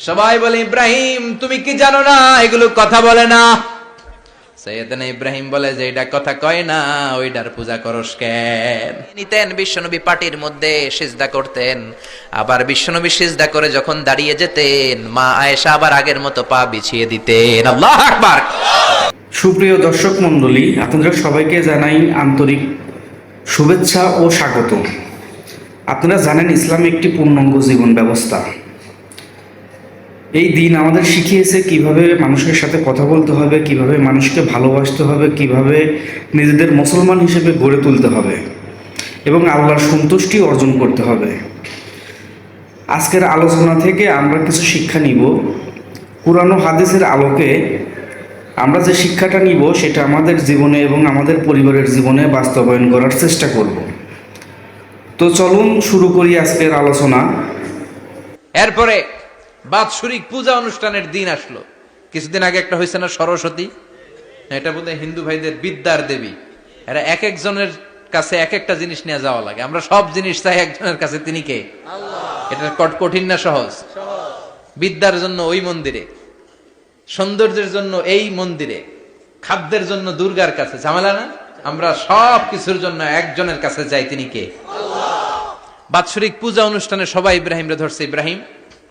সবাই বলে ইব্রাহিম তুমি কি জানো না? এগুলো কথা বলে না। সৈয়দনা ইব্রাহিম বলে যে এটা কথা কয় না ওইটার পূজা করস কেন? নিতেন বিশ্বনবী পাটির মধ্যে সিজদা করতেন। আবার বিশ্বনবী সিজদা করে যখন দাঁড়িয়ে যেতেন মা আয়েশা আবার আগের মতো পা বিছিয়ে দিতেন। আল্লাহ আকবার! সুপ্রিয় দর্শক মণ্ডলী আপনাদের সবাইকে জানাই আন্তরিক শুভেচ্ছা ও স্বাগত। আপনারা জানেন ইসলাম একটি পূর্ণাঙ্গ জীবন ব্যবস্থা। এই দিন আমাদের শিখিয়েছে কীভাবে মানুষের সাথে কথা বলতে হবে, কীভাবে মানুষকে ভালোবাসতে হবে, কীভাবে নিজেদের মুসলমান হিসেবে গড়ে তুলতে হবে এবং আল্লাহর সন্তুষ্টি অর্জন করতে হবে। আজকের আলোচনা থেকে আমরা কিছু শিক্ষা নিব। পুরানো হাদিসের আলোকে আমরা যে শিক্ষাটা নিব, সেটা আমাদের জীবনে এবং আমাদের পরিবারের জীবনে বাস্তবায়ন করার চেষ্টা করব। তো চলুন শুরু করি আজকের আলোচনা। এরপরে বাৎসরিক পূজা অনুষ্ঠানের দিন আসলো। কিছুদিন আগে একটা হয়েছে না সরস্বতী? এটা বোধহয় হিন্দু ভাইদের বিদ্যার দেবী। এরা এক একজনের কাছে এক একটা জিনিস নিয়ে যাওয়া লাগে। আমরা সব জিনিস চাই একজনের কাছে। তিনি কে? এটা কট- কঠিন না সহজ? বিদ্যার জন্য ওই মন্দিরে সৌন্দর্যের জন্য এই মন্দিরে খাদ্যের জন্য দুর্গার কাছে। ঝামেলা না? আমরা সব কিছুর জন্য একজনের কাছে যাই। তিনি কে? বাৎসরিক পূজা অনুষ্ঠানে সবাই ইব্রাহিমরে ধরছে। ইব্রাহিম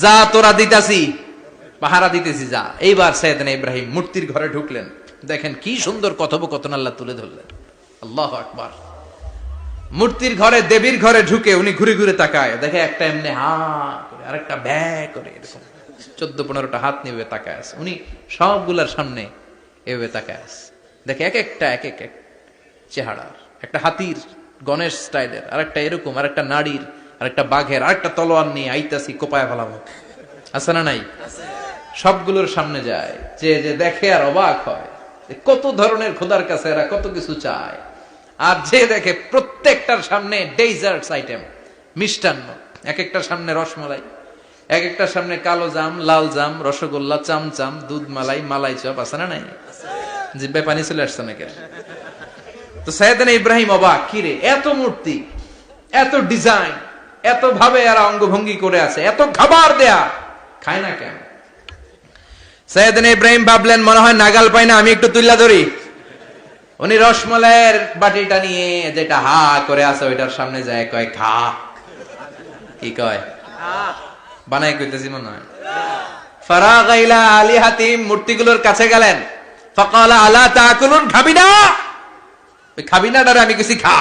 যা তোরা দিতাছি, পাহারা দিতেছি যা। এইবার সৈয়দিন ইব্রাহিম মূর্তির ঘরে ঢুকলেন। দেখেন কি সুন্দর কথোপকথন আল্লাহ তুলে ধরলেন। আল্লাহ আকবার। মূর্তির ঘরে, দেবীর ঘরে ঢুকে উনি ঘুরে ঘুরে তাকায়। দেখে একটা এমনি হা করে, আরেকটা ব্যা করে এরকম। চোদ্দ পনেরোটা হাত নিয়ে তাকায় আছে। উনি সবগুলার সামনে এভাবে তাকায় আছে। দেখে এক একটা এক এক এক চেহারার। একটা হাতির, গণেশ স্টাইলের। আরেকটা এরকম, আরেকটা নারীর। আরেকটা বাঘের, আরেকটা তলোয়ার নিয়ে আইতাছি, কোপায় ফেলাবো। আছে না নাই? সবগুলোর সামনে যায়। যে যে দেখে আর অবাক হয় কত ধরনের খোদার কাছে এরা কত কিছু চায়। আর যে দেখে প্রত্যেকটার সামনে ডেজার্টস আইটেম মিষ্টান্ন। এক একটার সামনে রসমলাই এক একটার সামনে কালো জাম, লাল জাম, রসগোল্লা, চামচাম, দুধ মালাই মালাই চপ, আছে না নাই? জিব্বায় পানি চলে আসছে নাকি? তো সাইয়েদানা ইব্রাহিম অবাক কিরে এত মূর্তি, এত ডিজাইন এত ভাবে এরা অঙ্গভঙ্গি করে আছে, এত খাবার দেয়া, খায় না কেন? সাইয়েদানা ইব্রাহিম ভাবলেন, মনে হয় নাগাল পাই না, আমি একটু তুল্লা ধরি। উনি রসমলাইয়ের বাটিটা নিয়ে যেটা হা করে আছে, ওইটার সামনে যায়, কয়, খা। কি কয়? বানাই কইতেছি মনে হয়। ফারাগ ইলা আলিহাতিম মূর্তিগুলোর কাছে গেলেন। ফাকালা, আলা তাকুলুন খাবি না খাবি না আমি কিছু খা।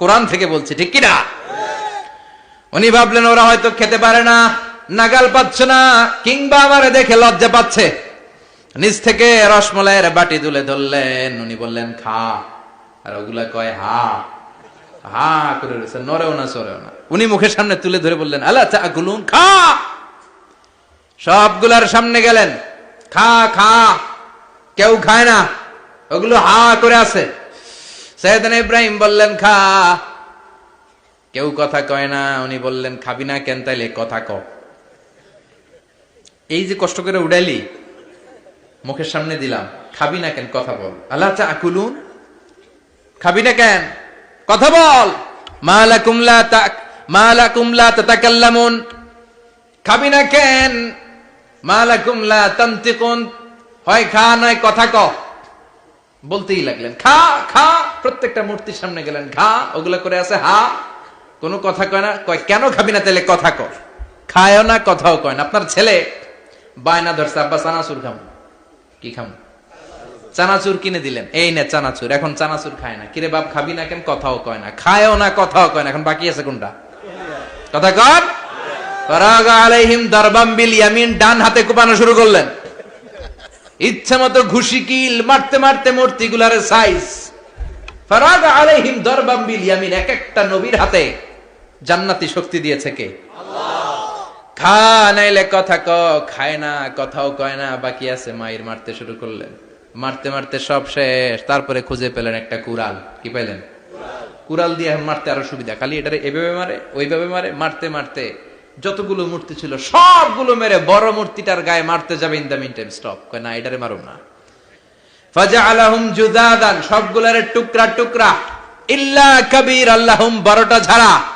কোরআন থেকে বলছি, ঠিক কি না উনি ভাবলেন, ওরা হয়তো খেতে পারে না, নাগাল পাচ্ছে না, কিংবা আমারে দেখে লজ্জা পাচ্ছে। নিজ থেকে রসমলাইয়ের বাটি তুলে ধরলেন। উনি বললেন, খা, আর ওগুলা কয়, হা হা করে রয়েছে নরেও না, সরেও না। উনি মুখের সামনে তুলে ধরে বললেন আল্লাহ চা গুলুন খা! সবগুলার সামনে গেলেন। খা খা, কেউ খায় না, ওগুলো হা করে আছে। সৈয়দান ইব্রাহিম বললেন, খা কেউ কথা কয় না, উনি বললেন, খাবি না কেন তাইলে? কথা ক। এই যে কষ্ট করে উড়াইলি, মুখের সামনে দিলাম, খাবি না কেন? কথা বল। আল্লাহ চা আকুলুন খাবি না কেন? কথা বল। মালা কুমলা তাক মালা কুমলা তাতাকাল্লামুন। খাবি না কেন? মালা কুমলা তান্তিকুন। হয়, খা, নয়, কথা ক। বলতেই লাগলেন, খা খা। প্রত্যেকটা মূর্তির সামনে গেলেন, খা। ওগুলা করে আছে, হা। কোনো কথা কয় না? কয়, কেন খাবি না তাহলে কথা কর। খায়ও না, কথাও কয় না। আপনার ছেলে বায়না ধরছে, আব্বা, চানাচুর খাম। কি খাম? চানাচুর কিনে দিলেন। এই না চানাচুর, এখন চানাচুর খায় না। কিরে বাপ, খাবি না কেন? কথাও কয় না। খায়ও না, কথাও কয় না। এখন বাকি আছে কোনটা? কথা কর। আলাইহিম দরবাম বিল ইয়ামিন, ডান হাতে কোপানো শুরু করলেন। ইচ্ছা মতো ঘুষি, কিল, মারতে মারতে মূর্তিগুলার সাইজ ফরাগ আলাইহিম দরবাম বিল ইয়ামিন, এক একটা নবীর হাতে জান্নাতি শক্তি দিয়েছে কে? খা নাইলে কথা ক, খায় না, কথাও কয় না, বাকি আছে, মায়ের মারতে শুরু করলেন। মারতে মারতে সব শেষ, তারপরে খুঁজে পেলেন একটা কুড়াল। কি পেলেন কুড়াল দিয়ে মারতে আরও সুবিধা। খালি এটারে এভাবে মারে, ওইভাবে মারে, মারতে মারতে যতগুলো মূর্তি ছিল, সবগুলো মেরে বড় মূর্তিটার গায়ে মারতে যাবে in the mean time stop কয়, না, এটারে মারুম না। ফাজা আলাহুম জুদাদান সবগুলার টুকরা টুকরা। ইল্লা কবির আল্লাহুম বড়টা ঝাড়া।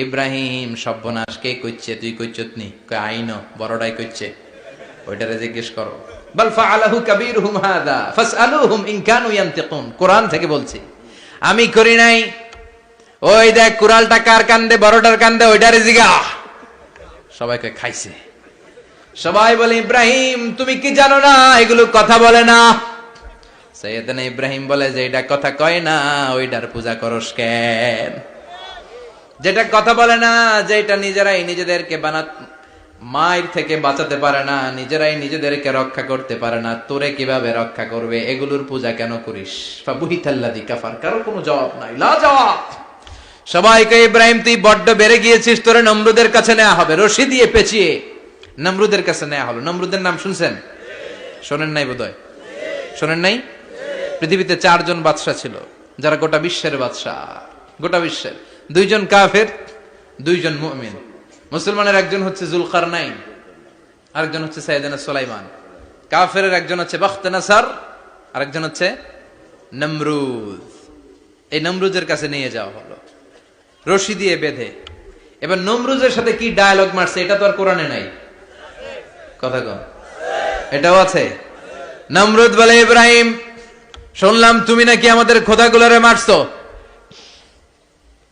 ইব্রাহিম সর্বনাশ, কে কইছে তুই কইছত নি? কই আইনো বড়টাই কইছে ওইটারে জিজ্ঞেস করো। বল ফাআলাহু কাবীরুহুম হাদা ফাসআলুহুম ইন কানু ইয়ানতিকুন। কোরআন থেকে বলছি। আমি করি নাই। ওই দেখ কুরালটা কার কান্দে, বড়টার কান্দে, ওইটারে জিগা। সবাইকে খাইছে। সবাই বলে, ইব্রাহিম, তুমি কি জানো না? এগুলো কথা বলে না। সৈয়দনা ইব্রাহিম বলে যে, এটা কথা কয় না, ওইটার পূজা করস কেন? যেটা কথা বলে না যে এটা নিজেরাই নিজেদেরকে বানা মায়ের থেকে বাঁচাতে পারে না, নিজেরাই নিজেদেরকে রক্ষা করতে পারে না, তোরে কীভাবে রক্ষা করবে? এগুলোর পূজা কেন করিস? কাফার কারও কোনো জবাব নাই জবাব সবাইকে ইব্রাহিম, তুই বড্ড বেড়ে গিয়েছিস, তোরে নমরুদের কাছে নেওয়া হবে, রশি দিয়ে পেঁচিয়ে। নমরুদের কাছে নেওয়া হলো। নমরুদের নাম শুনছেন? শোনেন নাই বোধহয়? শোনেন নাই? পৃথিবীতে চারজন বাদশা ছিল, যারা গোটা বিশ্বের বাদশা গোটা বিশ্বের। দুইজন কাফের, দুইজন মুমিন। মুসলমানের একজন হচ্ছে জুলকার নাইন আরেকজন হচ্ছে সাইদানা সোলাইমান। কাফের একজন হচ্ছে বখতনাসার, আরেকজন হচ্ছে নমরুদ এই নমরুদের কাছে নিয়ে যাওয়া হলো। রশি দিয়ে বেঁধে। এবার নমরুজের সাথে কি ডায়ালগ মারছে, এটা তো আর কোরআনে নাই। কথা কম এটাও আছে। নমরুদ বলে, ইব্রাহিম, শুনলাম তুমি নাকি আমাদের খোদাগুলারে মারছো।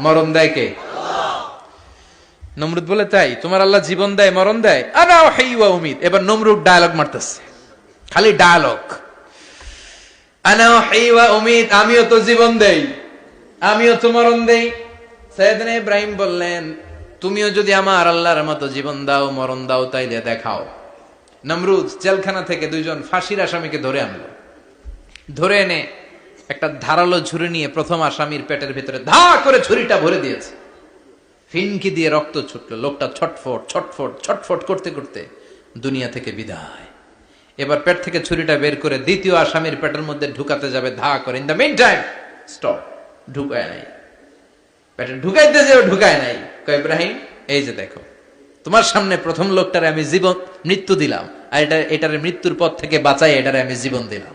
মরণ দেয় কে? নমরুদ বলে, তাই, তোমার আল্লাহ জীবন দেয়, মরণ দেয়? আনা ওয়াহই উমিদ। এবার নমরুদ ডায়ালগ মারতেছে। খালি ডায়ালগ আনা ওয়াহই ওয়া উমিদ, আমিও তো জীবন দেই, আমিও তো মরণ দেই। সৈয়দনা ইব্রাহিম বললেন, তুমিও যদি আমার আল্লাহর মতো জীবন দাও, মরণ দাও, তাইলে দেখাও। নমরুদ জেলখানা থেকে দুইজন ফাঁসির আসামিকে ধরে আনলো। ধরে এনে একটা ধারালো ঝুড়ি নিয়ে প্রথম আসামির পেটের ভিতরে ধা করে ছুরিটা ভরে দিয়েছে। ফিনকি দিয়ে রক্ত ছুটলো, লোকটা ছটফট ছটফট ছটফট করতে করতে দুনিয়া থেকে বিদায়। এবার পেট থেকে ছুরিটা বের করে দ্বিতীয় আসামির পেটের মধ্যে ঢুকাতে যাবে, ধা করে। In the main time stop ঢুকায় নাই। পেটে ঢুকাইতে যেও, ঢুকায় নাই। ইব্রাহিম, এই যে দেখো, তোমার সামনে প্রথম লোকটারে আমি জীবন, মৃত্যু দিলাম। আর এটা, এটারে মৃত্যুর পথ থেকে বাঁচাই, এটারে আমি জীবন দিলাম।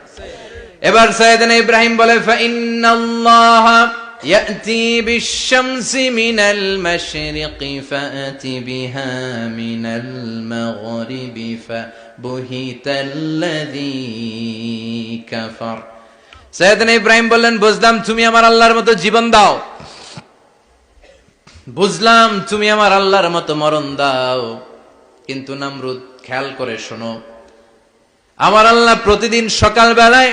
এবার সৈয়দান ইব্রাহিম বলে ফাইন্নাল্লাহ يأتي بالشمس من المشرق فأت بها من المغرب ف بهت الذي كفر সৈয়দনা ইব্রাহিম বললেন বুঝলাম তুমি আমার আল্লাহর মতো জীবন দাও বুঝলাম তুমি আমার আল্লাহর মতো মরণ দাও কিন্তু নামরুদ খেয়াল করে শোনো আমার আল্লাহ প্রতিদিন সকাল বেলায়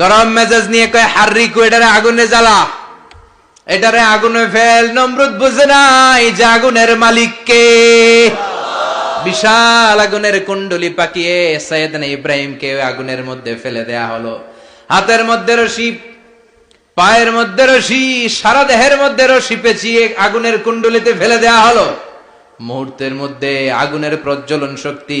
গরম মেজাজ নিয়ে কয়, হার্রি কুয়েটারে আগুনে জ্বালা। এটারে আগুনে ফেল, নমরুদ বুঝে নাই যে আগুনের মালিক কে। বিশাল আগুনের কুণ্ডলি পাকিয়ে সৈয়দনা ইব্রাহিমকে আগুনের মধ্যে ফেলে দেয়া হলো। হাতের মধ্যে রশি, পায়ের মধ্যে রশি, সারা দেহের মধ্যে রশি পেঁচিয়ে আগুনের কুণ্ডলিতে ফেলে দেয়া হলো। মুহূর্তের মধ্যে আগুনের প্রজ্বলন শক্তি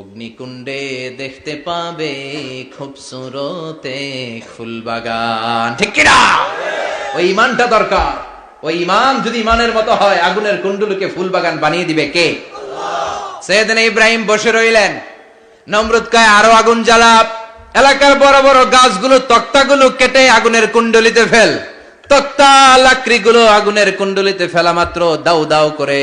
অগ্নিকুণ্ডে দেখতে পাবে খুব সুরতে ফুল বাগান ঠিক কিনা? ওই ইমানটা দরকার। ওই ইমান যদি ইমানের মতো হয়, আগুনের কুণ্ডুলকে ফুল বাগান বানিয়ে দিবে কে? সেদিন ইব্রাহিম বসে রইলেন। নমরুদ কায়, আরও আগুন জ্বালা এলাকার বড় বড় গাছগুলো, তক্তাগুলো কেটে আগুনের কুণ্ডলিতে ফেল। তক্তা লাকড়িগুলো আগুনের কুণ্ডলিতে ফেলা মাত্র দাউ দাউ করে।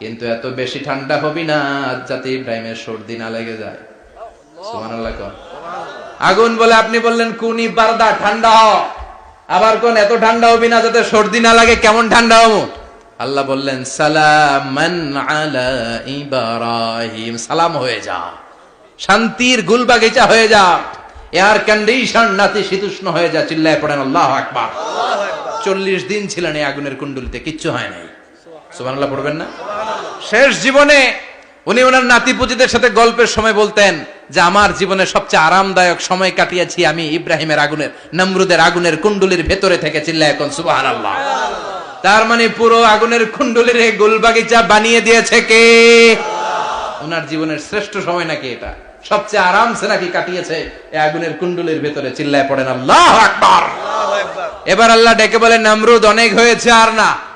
কিন্তু এত বেশি ঠান্ডা হবি না যাতে ইব্রাহিমের সর্দি না লেগে যায়। আগুন বলে আপনি বললেন, কোন ইবারদা ঠান্ডা হ। আবার কোন, এত ঠান্ডা হবি না যাতে সর্দি না লাগে, কেমন ঠান্ডা হব? আল্লাহ বললেন, সালামান আলা ইব্রাহিম। সালাম হয়ে যা। শান্তির গুলবাগিচা হয়ে যা। এয়ার কন্ডিশন নাতি শীতুষ্ণ হয়ে যা, চিল্লায় পড়েন, আল্লাহ আকবার। চল্লিশ দিন ছিলেন এই আগুনের কুণ্ডলিতে, কিচ্ছু হয় নাই। সুবহানাল্লাহ পড়বেন না? শেষ জীবনে উনি ওনার নাতি পুজিদের সাথে গল্পের সময় বলতেন যে আমার জীবনে সবচেয়ে আরামদায়ক সময় কাটিয়েছি আমি ইব্রাহিমের আগুনের নমরুদের আগুনের কুণ্ডলির ভেতরে থেকে চিল্লায় এখন সুবহানাল্লাহ। তার মানে পুরো আগুনের কুণ্ডলির এই গোলবাগিচা বানিয়ে দিয়েছে কে? ওনার জীবনের শ্রেষ্ঠ সময় নাকি এটা? সবচেয়ে আরামসে নাকি কাটিয়েছে এই আগুনের কুণ্ডলির ভেতরে চিল্লায় পড়েন আল্লাহ আকবার। এবার আল্লাহ ডেকে বলে নামরুদ অনেক হয়েছে আর না।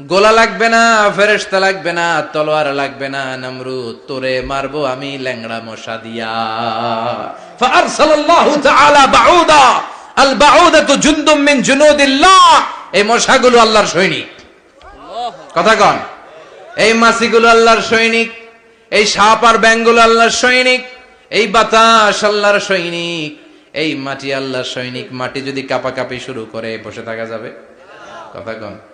গোলা লাগবে না, ফেরেশতা লাগবে না, তলোয়ার লাগবে না, নমরুদ তোরে মারবো আমি ল্যাংড়া মশা দিয়া। এই মশাগুলো আল্লাহর সৈনিক। কথা কন। এই মাছিগুলো আল্লাহর সৈনিক, এই সাপ আর ব্যাঙ্গুলো আল্লাহর সৈনিক, এই বাতাস আল্লাহর সৈনিক, এই মাটি আল্লাহর সৈনিক। মাটি যদি কাপাকাপি শুরু করে, বসে থাকা যাবে? কথা কন।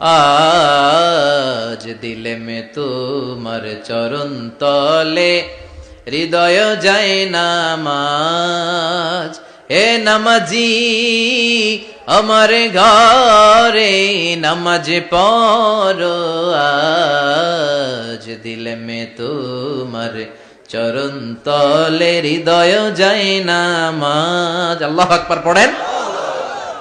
আজ দিলে মে তোমার চরণ তলে, হৃদয় যায় নামাজ। হে নামাজি, আমার ঘরে নামাজ পড়ো, আজ দিলে মে তোমার চরণ তলে, হৃদয় যায় নামাজ। আল্লাহ আকবার পড়েন।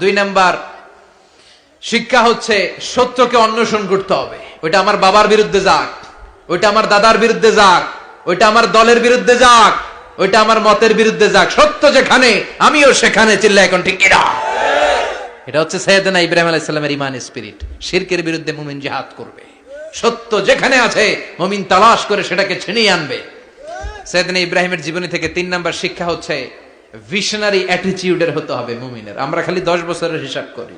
দুই নাম্বার, শিক্ষা হচ্ছে সত্যকে অন্বেষণ করতে হবে। ওইটা আমার বাবার বিরুদ্ধে যাক, ওইটা আমার দাদার বিরুদ্ধে যাক, ওইটা আমার দলের বিরুদ্ধে যাক, ওইটা আমার মতের বিরুদ্ধে যাক। সত্য যেখানে, আমিও সেখানে, চিল্লা, এখন ঠিক কিনা? এটা হচ্ছে সৈয়দনা ইব্রাহিম আলাইসাল্লামের ইমান স্পিরিট। শিরকের বিরুদ্ধে মুমিন জিহাদ করবে। সত্য যেখানে আছে, মুমিন তালাশ করে সেটাকে ছিনিয়ে আনবে। সৈয়দনা ইব্রাহিমের জীবনী থেকে তিন নাম্বার শিক্ষা হচ্ছে ভিশনারি অ্যাটিচিউডের হতে হবে মুমিনের। আমরা খালি দশ বছরের হিসাব করি।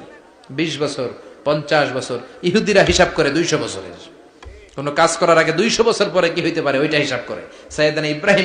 বিশ বছর, পঞ্চাশ বছর, ইহুদিরা হিসাব করে দুইশো বছরের। কোনো কাজ করার আগে দুইশো বছর পরে কি হইতে পারে? ওইটা হিসাব করে। সৈয়দনা ইব্রাহিম